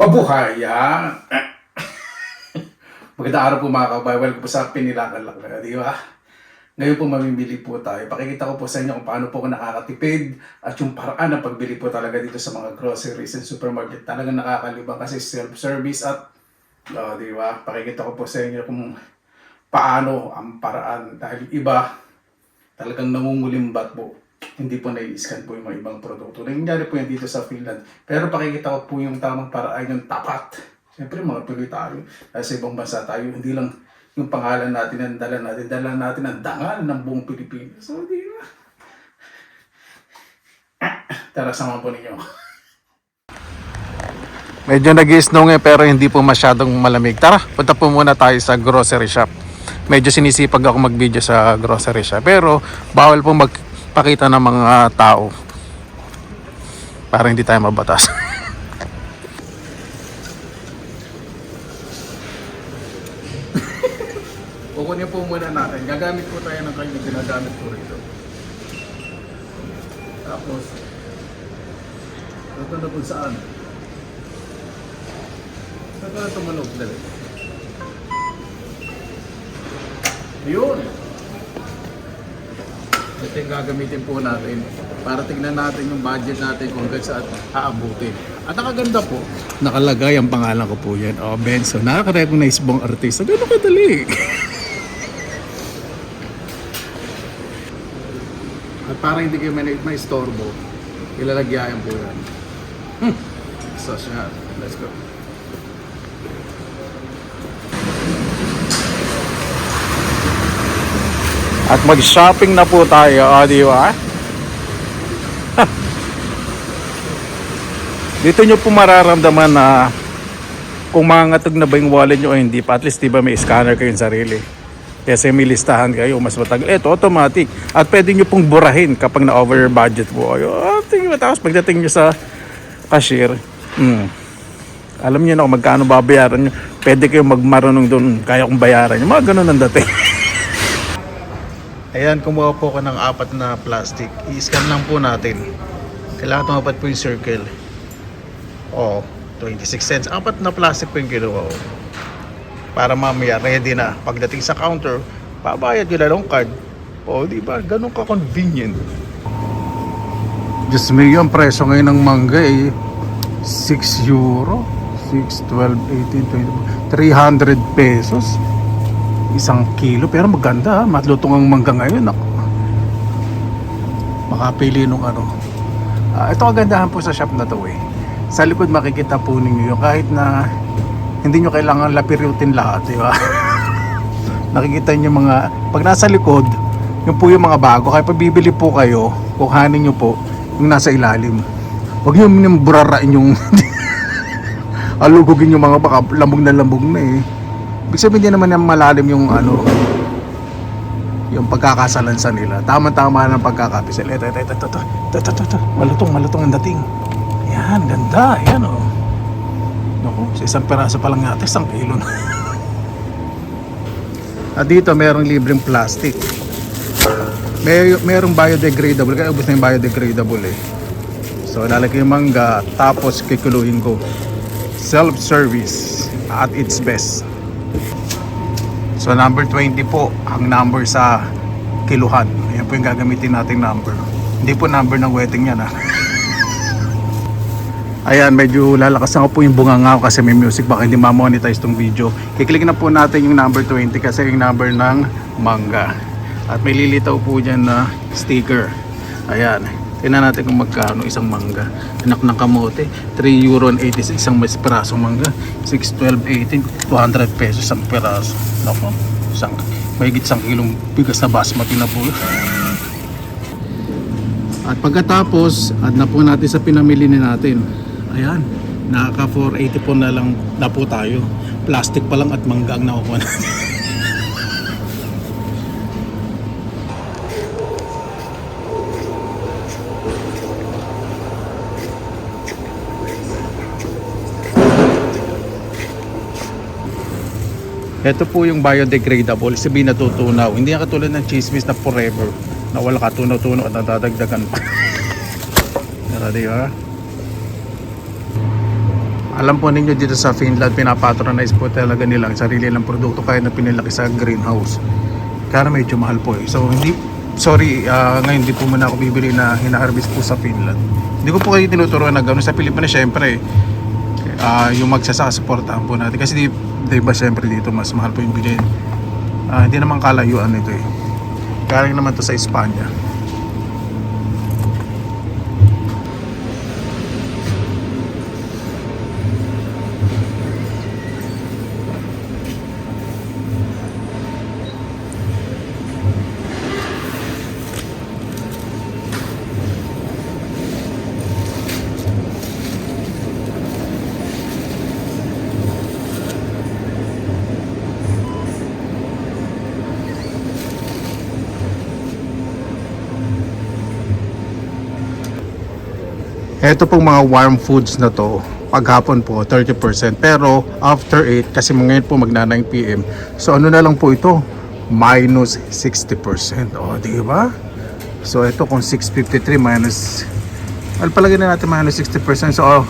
Mabuhay, ha? Magandang araw po mga kabay. Welcome po sa Pinilakan lang na, di ba? Ngayon po mamimili po tayo. Pakikita ko po sa inyo kung paano po ako nakakatipid at yung paraan ng pagbili po talaga dito sa mga groceries and supermarket. Talagang nakakalibang kasi self-service at, oh, di ba? Pakikita ko po sa inyo kung paano ang paraan. Dahil iba, talagang nangungulimbat po. Hindi po nai-scan po yung mga ibang produkto. Nangyari po yan dito sa Finland. Pero pakikita ko po yung tamang paraan, yung tapat. Siyempre mga Pinoy tayo. Sa ibang bansa tayo, hindi lang yung pangalan natin ang dala natin. Dala natin ang dangal ng buong Pilipinas. So, di ba? Tara, samahan po ninyo. Medyo nag-snow ngayon pero hindi po masyadong malamig. Tara, punta po muna tayo sa grocery shop. Medyo sinisipag ako mag-video sa grocery shop. Pero bawal po magpakita ng mga tao. Para hindi tayo mabatas. Kukunin po muna natin. Gagamit po tayo ng kayo ginagamit po rito. Tapos, ito na kung saan. Ito na tumunog dali. Yun! Ito yung gagamitin po natin para tignan natin yung budget natin kung hanggang saan aabutin. At nakaganda po, nakalagay ang pangalan ko po yan. Oh, Benson. Nakaka-recognize bong artista. Gano'n kadali. At para hindi kayo may, may istorbo, ilalagyan po yan. Hmm. So siya, let's go. At mag-shopping na po tayo, o di ba? Dito nyo po mararamdaman na kung mangangatog na ba yung wallet nyo o hindi pa. At least di ba may scanner kayong sarili. Kasi may listahan kayo, mas matagal. Ito, automatic. At pwede nyo pong burahin kapag na-over budget po kayo. Ah, tingin mo, tapos pagdating nyo sa cashier, hmm, alam niyo na kung magkano babayaran nyo. Pwede kayong magmarunong doon, kaya kong bayaran nyo. Mga ganun ang dating. Ayan, kumuha po ko ng apat na plastic. I-scan lang po natin. Kailangan tumapat po yung circle. Oh, 26 cents. Apat na plastic po yung kinuha ko. Para mamaya, ready na. Pagdating sa counter, babayad yun lang card. Oh, di ba? Ganun ka convenient. Diyos me, yung presyo ngayon ng mangga eh. 6 euro. 6, 12, 18, 20, 300 pesos isang kilo pero maganda ha matlutong ang mangga ngayon ako. Makapili nung ano. Ah, ito kagandahan po sa shop na to eh. Sa likod makikita po ninyo yun kahit na hindi nyo kailangan lapirutin lahat di ba? Nakikita nyo mga pag nasa likod yung po yung mga bago. Kaya pag bibili po kayo kuhanin nyo po yung nasa ilalim. Huwag nyo yung burarain yung alugugin yung mga baka lambog na lambog na eh Ibig sabihin din naman yung malalim yung ano, yung pagkakasalansa nila. Tama-tama ng pagkakapisal. Ito, ito, ito, ito, ito, ito, ito, ito. Malutong, malutong ang dating. Yan, ganda. Yan, oh. Sa isang peraso pa lang natin, isang kilo na. At dito, merong libreng plastic. May, merong biodegradable. Kaya ubos na yung biodegradable eh. So, lalagay yung mangga, tapos kikuluhin ko. Self-service at its best. So number 20 po ang number sa kiluhan. Ayan po yung gagamitin nating number. Hindi po number ng wedding yan ha. Ayan, medyo lalakas ako po yung bunganga ko kasi may music baka hindi ma-monetize tong video. Kiklik na po natin yung number 20 kasi yung number ng mangga. At may lilitaw po dyan na sticker. Ayan. Tingnan natin kung magkano isang mangga. Anak ng kamote, 3 euro and 86 isang mas pirasong mangga. 6, 12, 18, 200 pesos isang piraso. Nako, isang, mahigit isang kilong bigas na basmati na po. At pagkatapos, add na po natin sa pinamili ni natin. Ayan, nakaka 480 po na lang na po tayo. Plastic pa lang at mangga ang nakukuha natin. Ito po yung biodegradable, sabihin natutunaw. Hindi yan katulad ng chismis na forever. Na wala katunaw-tunaw at nadadagdagan pa. Tara, di ba? Alam po ninyo dito sa Finland, pinapatronize po talaga nilang sarili ng produkto kahit na pinilaki sa greenhouse. Kaya medyo mahal po eh. So hindi, sorry, ah, ngayon hindi po muna ako bibili na hinaharvest po sa Finland. Hindi ko po kayo tinuturuan na gano'n. Sa Pilipinas, syempre, ah, yung magsasaka, supportahan po natin. Kasi di, di ba syempre dito, mas mahal po yung bilhin. Ah, hindi naman kalayuan ito eh. Galing naman to sa Espanya. Ito pong mga warm foods na to, paghapon po 30%. Pero after 8, kasi ngayon po magna 9 PM. So ano na lang po ito? Minus 60%. O, di ba? So ito kung 653 minus Well, palagay na natin minus 60%. So, oh,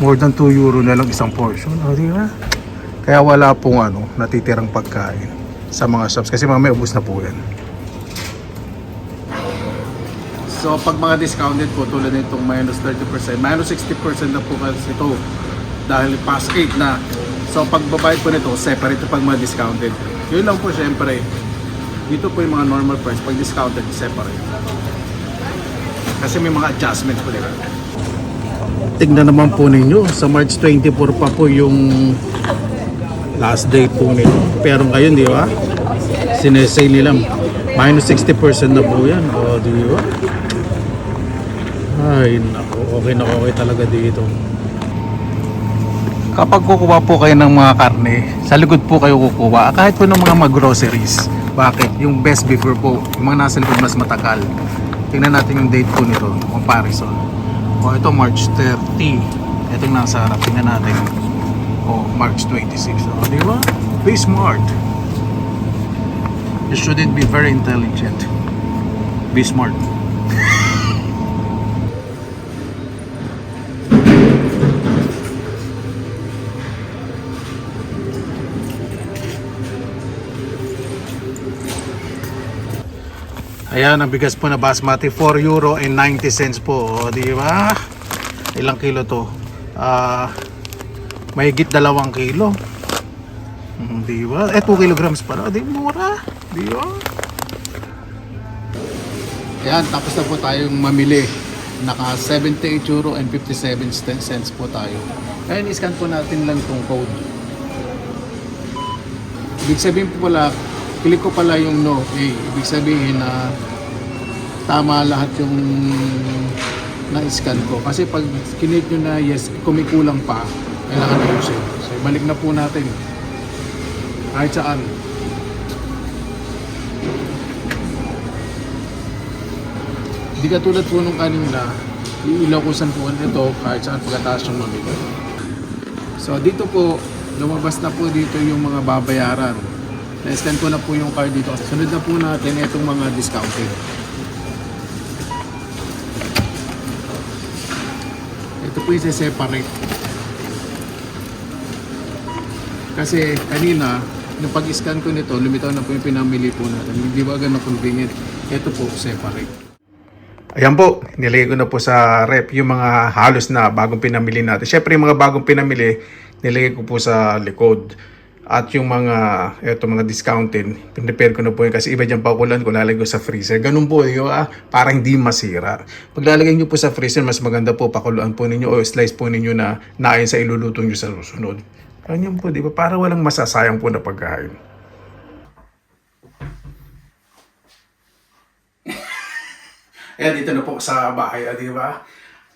more than 2 euro na lang isang portion. O, di ba? Kaya wala pong ano, natitirang pagkain sa mga shops. Kasi mamaya ubus na po yan. So pag mga discounted po tulad nitong minus 30%, minus 60% na po kasi ito dahil past 8 na. So pag babayad po nito, separate pag mga discounted. Yun lang po syempre. Dito po yung mga normal price, pag discounted, separate. Kasi may mga adjustments po nila. Tignan naman po ninyo, sa March 24 pa po yung last day po nito. Pero ngayon, di ba? Sinesay nila, minus 60% na po yan. O, di ba? Ay, naku, okay na okay talaga dito. Kapag kukuha po kayo ng mga karne, sa likod po kayo kukuha. Kahit po ng mga mag-groceries. Bakit? Yung best before po, yung mga nasa likod mas matagal. Tingnan natin yung date po nito, comparison. O ito March 30. Ito yung nasa harap. Tingnan natin. O March 26. O di ba? Be smart. You shouldn't be very intelligent. Be smart. Ayan, ang bigas po na basmati, 4 euro and 90 cents po. O, di ba? Ilang kilo to? Ah, mahigit dalawang kilo. Hmm, di ba? Eh, 2 kilograms pala. Di mura. Di ba? Ayan, tapos na po tayong mamili. Naka 78 euro and 57 cents po tayo. Ngayon, iscan po natin lang tong code. Ibig sabihin po pala, click ko pala yung no. Eh, ibig sabihin na tama lahat yung na-scan ko. Kasi pag kinit nyo na yes, kung may kulang pa, kailangan na ayusin. So, balik na po natin. Kahit saan. Hindi katulad po nung kanina, iilaw ko saan po ito kahit saan pagkataas yung mamili. So dito po, lumabas na po dito yung mga babayaran. Na-scan ko na po yung card dito. Sunod na po natin itong mga discounted. Ito po yung separate. Kasi kanina, nung pag-scan ko nito, lumitaw na po yung pinamili po natin. Hindi ba ganun convenient? Ito po, separate. Ayan po, nilagay ko na po sa rep yung mga halos na bagong pinamili natin. Siyempre yung mga bagong pinamili, nilagay ko po sa likod. At yung mga, eto mga discounted, pinrepare ko na po yun kasi iba dyan pakulan ko, lalagay ko sa freezer. Ganun po yun, ah, para hindi masira. Pag lalagay nyo po sa freezer, mas maganda po pakuluan po ninyo o slice po ninyo na nain sa iluluto nyo sa susunod. Ganyan po, di ba? Para walang masasayang po na pagkain. Ayan, dito na po sa bahay, ah, di ba?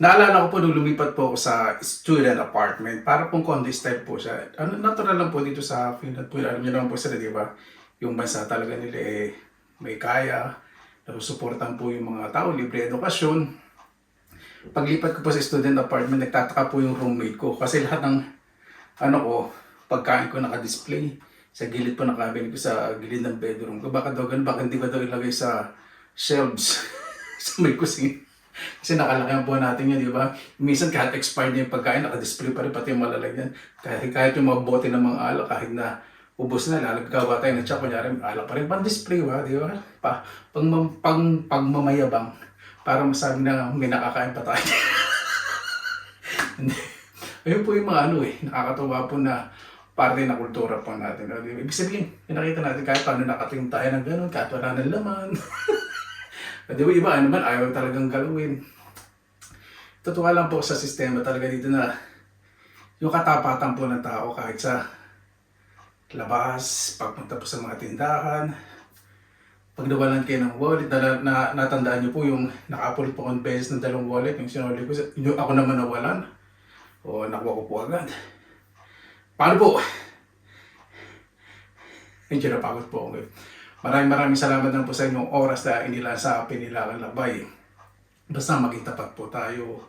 Naalala ko po nung lumipat po ako sa student apartment. Para pong condo style po siya. Ano, natural lang po dito sa Finland po. Alam niyo naman po sila, di ba? Yung bansa talaga nila eh, may kaya. Narusuportan po yung mga tao, libre edukasyon. Paglipat ko po sa student apartment, nagtataka po yung roommate ko. Kasi lahat ng, ano ko, pagkain ko naka-display. Sa gilid po nakabili ko sa gilid ng bedroom ko. Baka daw ganun, baka hindi ba daw ilagay sa shelves sa may kusina. Kasi nakalaki po natin yun, di ba? Minsan kahit expired na yung pagkain, nakadisplay pa rin pati yung malalagyan. Kahit, kahit yung mga bote ng mga alak, kahit na ubos na, lalagkawa tayo ng tsak, kunyari, alak pa rin pang display, ba? Di ba? Pa, pang, pang, pang mamayabang, para masabi na may nakakain pa tayo. Ayun po yung mga ano eh, nakakatuwa po na parte na kultura po natin. Ibig sabihin, pinakita natin kahit paano nakatingin tayo ng ganun, kahit wala ng laman. Di ba iba naman, ayaw talagang galawin. Totoo lang po sa sistema talaga dito na yung katapatan po ng tao kahit sa labas, pagpunta po sa mga tindahan, pag nawalan kayo ng wallet, na, na, natandaan niyo po yung nakapulot po akong beses ng dalawang wallet, yung sinuli ko, yung ako naman nawalan, o nakuha ko po agad. Paano po? Medyo napagod po ako ngayon. Maraming maraming salamat lang po sa inyong oras na inila sa pinilakan labay. Basta maging tapat po tayo.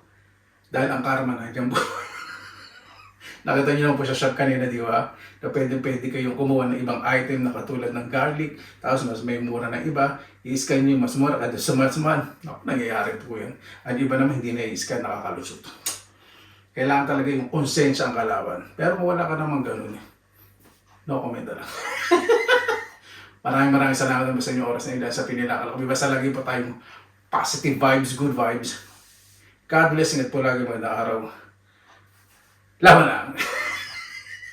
Dahil ang karma nandiyan po. Nakita niyo naman po sa shop kanina, di ba? Na pwede pwede kayong kumuha ng ibang item na katulad ng garlic, tapos mas may mura ng iba, i-scan niyo mas mura kada sa mas man. Naku, nangyayari po yan. Ang iba naman hindi na i-scan, nakakalusot. Kailangan talaga yung konsensya ang kalaban. Pero kung wala ka naman ganun, no comment na lang. Maraming maraming salamat naman sa inyong oras na ilan sa pinilakal kami. Basta lagi po tayong positive vibes, good vibes. God bless, ingat po lagi mga araw. Laban lang!